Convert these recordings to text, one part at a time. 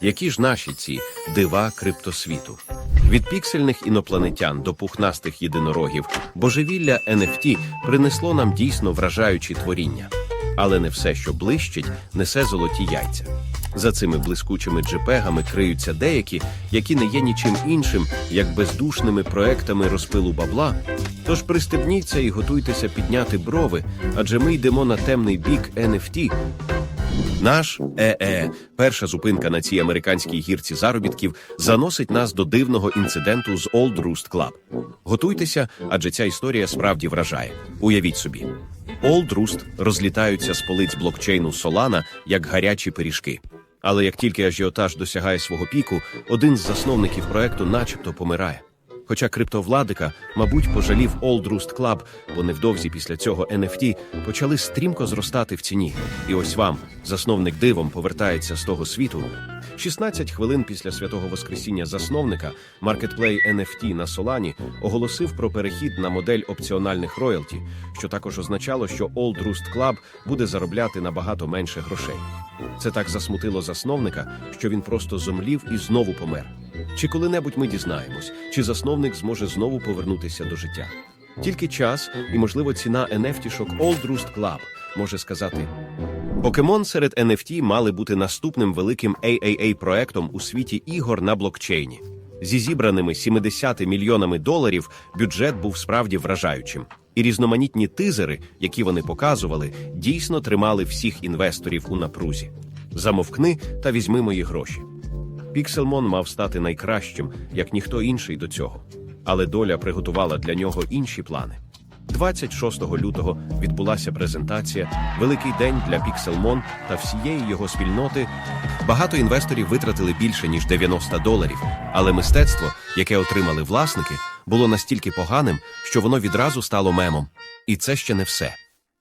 Які ж наші ці дива криптосвіту? Від піксельних інопланетян до пухнастих єдинорогів божевілля NFT принесло нам дійсно вражаючі творіння. Але не все, що блищить, несе золоті яйця. За цими блискучими джепегами криються деякі, які не є нічим іншим, як бездушними проектами розпилу бабла. Тож пристебніться і готуйтеся підняти брови, адже ми йдемо на темний бік NFT, наш ЕЕ, перша зупинка на цій американській гірці заробітків, заносить нас до дивного інциденту з Old Roost Club. Готуйтеся, адже ця історія справді вражає. Уявіть собі, Old Roost розлітаються з полиць блокчейну Solana як гарячі пиріжки. Але як тільки ажіотаж досягає свого піку, один з засновників проекту начебто помирає. Хоча криптовладика, мабуть, пожалів Old Roost Club, бо невдовзі після цього NFT почали стрімко зростати в ціні. І ось вам, засновник дивом, повертається з того світу. 16 хвилин після святого Воскресіння засновника маркетплей NFT на Солані оголосив про перехід на модель опціональних роялті, що також означало, що Old Roost Club буде заробляти набагато менше грошей. Це так засмутило засновника, що він просто зомлів і знову помер. Чи коли-небудь ми дізнаємось, чи засновник зможе знову повернутися до життя? Тільки час і, можливо, ціна NFT-шок Old Roost Club може сказати. Покемон серед NFT мали бути наступним великим AAA-проектом у світі ігор на блокчейні. Зі зібраними 70 мільйонами доларів бюджет був справді вражаючим. І різноманітні тизери, які вони показували, дійсно тримали всіх інвесторів у напрузі. Замовкни та візьми мої гроші. Пікселмон мав стати найкращим, як ніхто інший до цього. Але доля приготувала для нього інші плани. 26 лютого відбулася презентація, великий день для Пікселмон та всієї його спільноти. Багато інвесторів витратили більше ніж 90 доларів, але мистецтво, яке отримали власники, було настільки поганим, що воно відразу стало мемом. І це ще не все.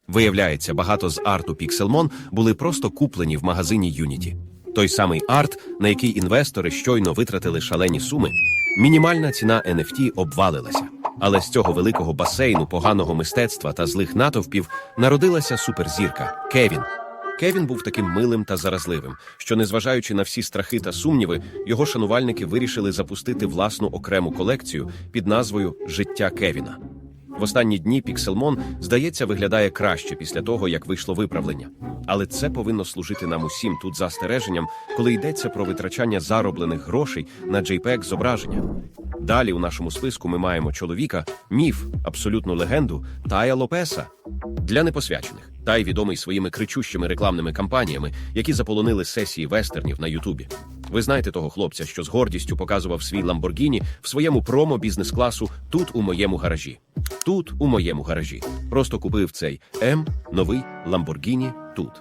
Виявляється, багато з арту Pixelmon були просто куплені в магазині Unity. Той самий арт, на який інвестори щойно витратили шалені суми, мінімальна ціна NFT обвалилася. Але з цього великого басейну поганого мистецтва та злих натовпів народилася суперзірка Кевін. Кевін був таким милим та заразливим, що, незважаючи на всі страхи та сумніви, його шанувальники вирішили запустити власну окрему колекцію під назвою Життя Кевіна. В останні дні Пікселмон, здається, виглядає краще після того, як вийшло виправлення. Але це повинно служити нам усім тут застереженням, коли йдеться про витрачання зароблених грошей на JPEG зображення. Далі у нашому списку ми маємо чоловіка, міф, абсолютну легенду Тая Лопеса. Для непосвячених Тай відомий своїми кричущими рекламними кампаніями, які заполонили сесії вестернів на Ютубі. Ви знаєте того хлопця, що з гордістю показував свій Ламборгіні в своєму промо бізнес-класу тут у моєму гаражі. Тут у моєму гаражі. Просто купив цей М новий Ламборгіні тут.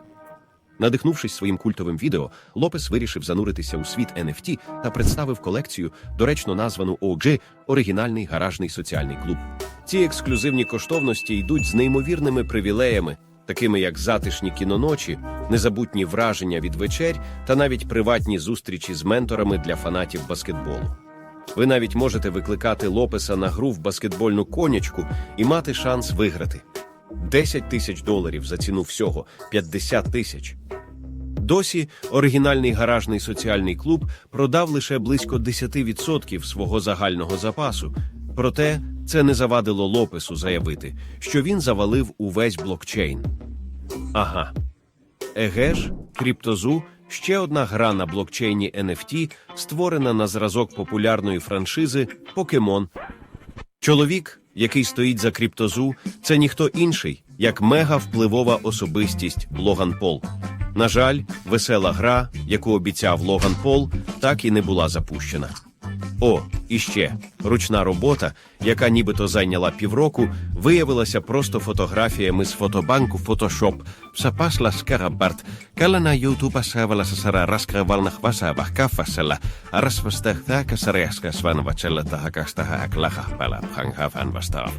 Надихнувшись своїм культовим відео, Лопес вирішив зануритися у світ NFT та представив колекцію, доречно названу OG – оригінальний гаражний соціальний клуб. Ці ексклюзивні коштовності йдуть з неймовірними привілеями, такими як затишні кіноночі, незабутні враження від вечерь та навіть приватні зустрічі з менторами для фанатів баскетболу. Ви навіть можете викликати Лопеса на гру в баскетбольну конячку і мати шанс виграти. 10 тисяч доларів за ціну всього 50 тисяч. Досі оригінальний гаражний соціальний клуб продав лише близько 10% свого загального запасу. Проте це не завадило Лопесу заявити, що він завалив увесь блокчейн. Ага. Еге ж, Кріптозу ще одна гра на блокчейні NFT, створена на зразок популярної франшизи Покемон. Чоловік, який стоїть за Кріптозу, це ніхто інший, як мега впливова особистість Логан Пол. На жаль, весела гра, яку обіцяв Логан Пол, так і не була запущена. О, і ще ручна робота, яка нібито зайняла півроку, виявилася просто фотографіями з фотобанку Photoshop. Псапасла скарабарт, калана ютуба савала сасара раскривальна хваса кафасела, а розпостехтака сареска сванвачела та гакастага аклаха пала пханггафан вастав.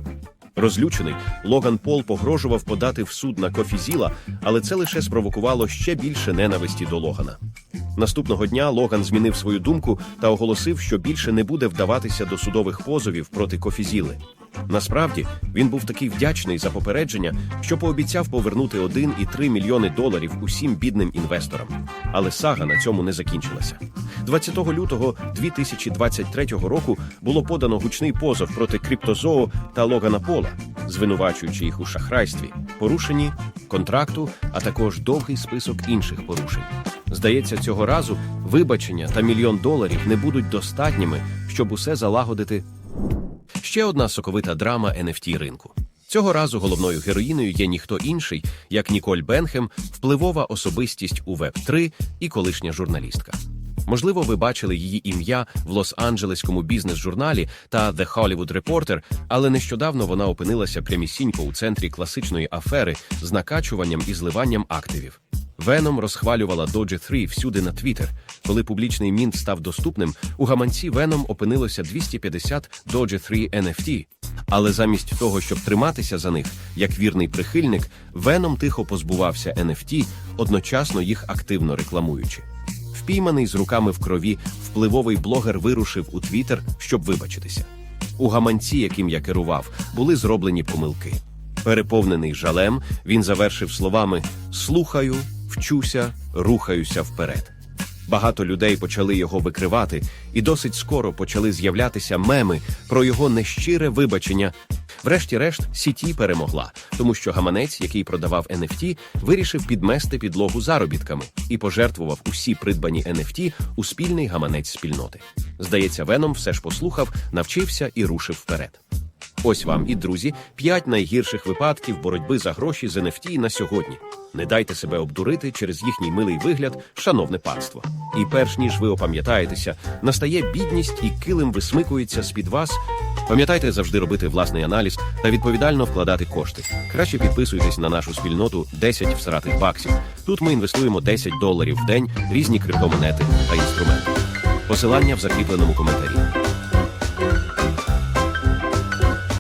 Розлючений, Логан Пол погрожував подати в суд на Кофізіла, але це лише спровокувало ще більше ненависті до Логана. Наступного дня Логан змінив свою думку та оголосив, що більше не буде вдаватися до судових позовів проти Кофізіли. Насправді він був такий вдячний за попередження, що пообіцяв повернути 1,3 мільйони доларів усім бідним інвесторам. Але сага на цьому не закінчилася. 20 лютого 2023 року було подано гучний позов проти Криптозоо та Логана Пола, звинувачуючи їх у шахрайстві, порушенні контракту, а також довгий список інших порушень. Здається, цього разу вибачення та мільйон доларів не будуть достатніми, щоб усе залагодити Ще одна соковита драма NFT ринку. Цього разу головною героїною є ніхто інший, як Ніколь Бенхем, впливова особистість у Web3 і колишня журналістка. Можливо, ви бачили її ім'я в Лос-Анджелеському бізнес-журналі та The Hollywood Reporter, але нещодавно вона опинилася прямісінько у центрі класичної афери з накачуванням і зливанням активів. Веном розхвалювала Doge 3 всюди на Twitter. Коли публічний мінт став доступним, у гаманці Веном опинилося 250 Doge 3 NFT. Але замість того, щоб триматися за них, як вірний прихильник, Веном тихо позбувався NFT, одночасно їх активно рекламуючи. Впійманий з руками в крові, впливовий блогер вирушив у Твіттер, щоб вибачитися. У гаманці, яким я керував, були зроблені помилки. Переповнений жалем, він завершив словами Слухаю, вчуся, рухаюся вперед. Багато людей почали його викривати, і досить скоро почали з'являтися меми про його нещире вибачення. Врешті-решт, сіті перемогла, тому що гаманець, який продавав NFT, вирішив підмести підлогу заробітками і пожертвував усі придбані NFT у спільний гаманець спільноти. Здається, Веном все ж послухав, навчився і рушив вперед. Ось вам і друзі, п'ять найгірших випадків боротьби за гроші з NFT на сьогодні. Не дайте себе обдурити через їхній милий вигляд, шановне панство. І перш ніж ви опам'ятаєтеся, настає бідність і килим висмикується з-під вас. Пам'ятайте завжди робити власний аналіз та відповідально вкладати кошти. Краще підписуйтесь на нашу спільноту 10 всратих баксів. Тут ми інвестуємо 10 доларів в день, різні криптомонети та інструменти. Посилання в закріпленому коментарі.